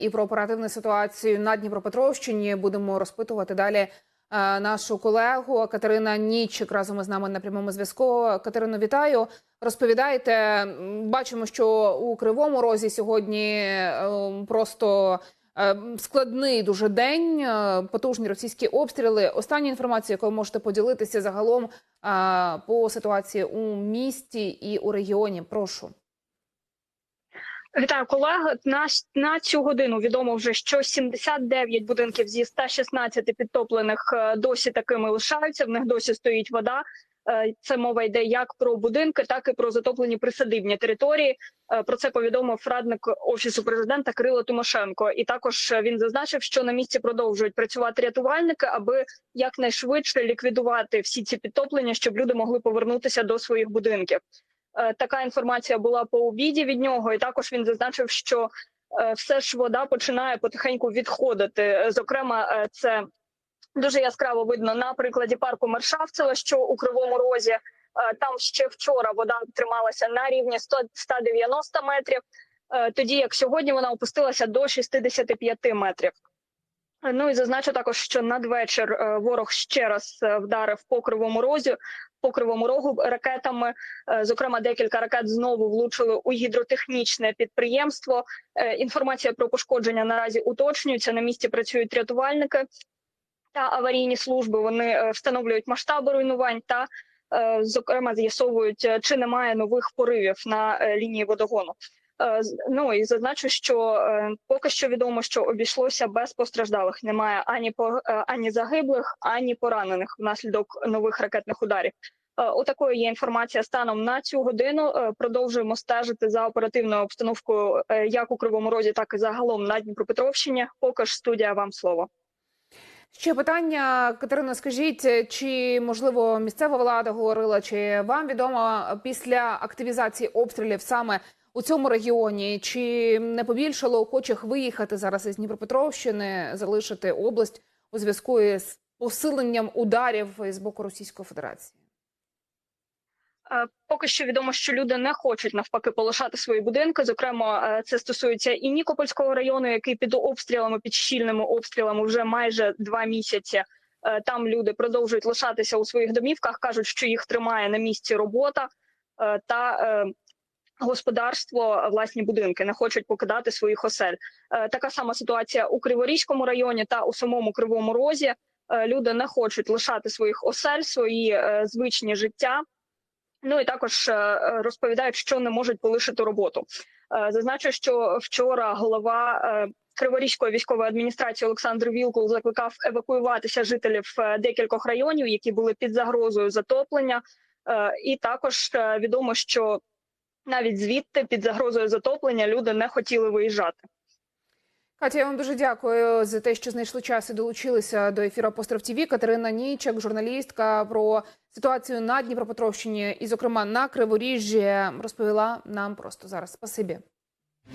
І про оперативну ситуацію на Дніпропетровщині будемо розпитувати далі е, нашу колегу Катерина Нічик разом із нами на прямому зв'язку. Катерино, вітаю. Розповідайте, бачимо, що у Кривому Розі сьогодні е, просто е, складний дуже день, потужні російські обстріли. Остання інформація, якою можете поділитися загалом по ситуації у місті і у регіоні. Прошу. Вітаю колег. На, на цю годину відомо вже, що 79 будинків зі 116 підтоплених е, досі такими лишаються. В них досі стоїть вода. Е, Це мова йде як про будинки, так і про затоплені присадибні території. Е, Про це повідомив радник офісу президента Кирило Тимошенко. І також він зазначив, що на місці продовжують працювати рятувальники, аби якнайшвидше ліквідувати всі ці підтоплення, щоб люди могли повернутися до своїх будинків. Е, Така інформація була по обіді від нього, і також він зазначив, що е, все ж вода починає потихеньку відходити. Зокрема, е, це дуже яскраво видно на прикладі парку Мершавцева, що у Кривому Розі. Там ще вчора вода трималася на рівні 100 190 метрів, тоді як сьогодні вона опустилася до 65 метрів. Ну і зазначу також, що надвечір ворог ще раз вдарив по кривому розі, по кривому рогу ракетами. Е, Зокрема, декілька ракет знову влучили у гідротехнічне підприємство. Е, Інформація про пошкодження наразі уточнюється. На місці працюють рятувальники та аварійні служби. Вони е, встановлюють масштаби руйнувань та, зокрема, з'ясовують, чи немає нових поривів на лінії водогону. Е, Ну і зазначу, що е, поки що відомо, що обійшлося без постраждалих. Немає ані по е, ані загиблих, ані поранених внаслідок нових ракетних ударів. Отакою є інформація станом на цю годину. Продовжуємо стежити за оперативною обстановкою як у Кривому Розі, так і загалом на Дніпропетровщині. Поки ж студія вам слово. Ще питання, Катерина, скажіть, чи можливо місцева влада говорила, чи вам відомо після активізації обстрілів саме у цьому регіоні, чи не побільшало охочих виїхати зараз із Дніпропетровщини, залишити область у зв'язку із посиленням ударів з боку Російської Федерації? Е, Поки що відомо, що люди не хочуть навпаки полишати свої будинки. Зокрема, е, це стосується і Нікопольського району, який під обстрілами, під щільними обстрілами вже майже два місяці. Е, Там люди продовжують лишатися у своїх домівках, кажуть, що їх тримає на місці робота та господарство, власні будинки, не хочуть покидати своїх осель. Е, Така сама ситуація у Криворізькому районі та у самому Кривому Розі. Е, Люди не хочуть лишати своїх осель, свої е, звичні життя. Ну і також е, е, розповідають, що не можуть полишити роботу. Е, Зазначу, що вчора голова е, Криворізької військової адміністрації Олександр Вілкул закликав евакуюватися жителів е, декількох районів, які були під загрозою затоплення. Е, І також е, відомо, що навіть звідти під загрозою затоплення люди не хотіли виїжджати. Катя, я вам дуже дякую за те, що знайшли час і долучилися до ефіру Апостроф ТІВІ. Катерина Нічак, журналістка про ситуацію на Дніпропетровщині і, зокрема, на Криворіжжі, розповіла нам просто зараз. Спасибі.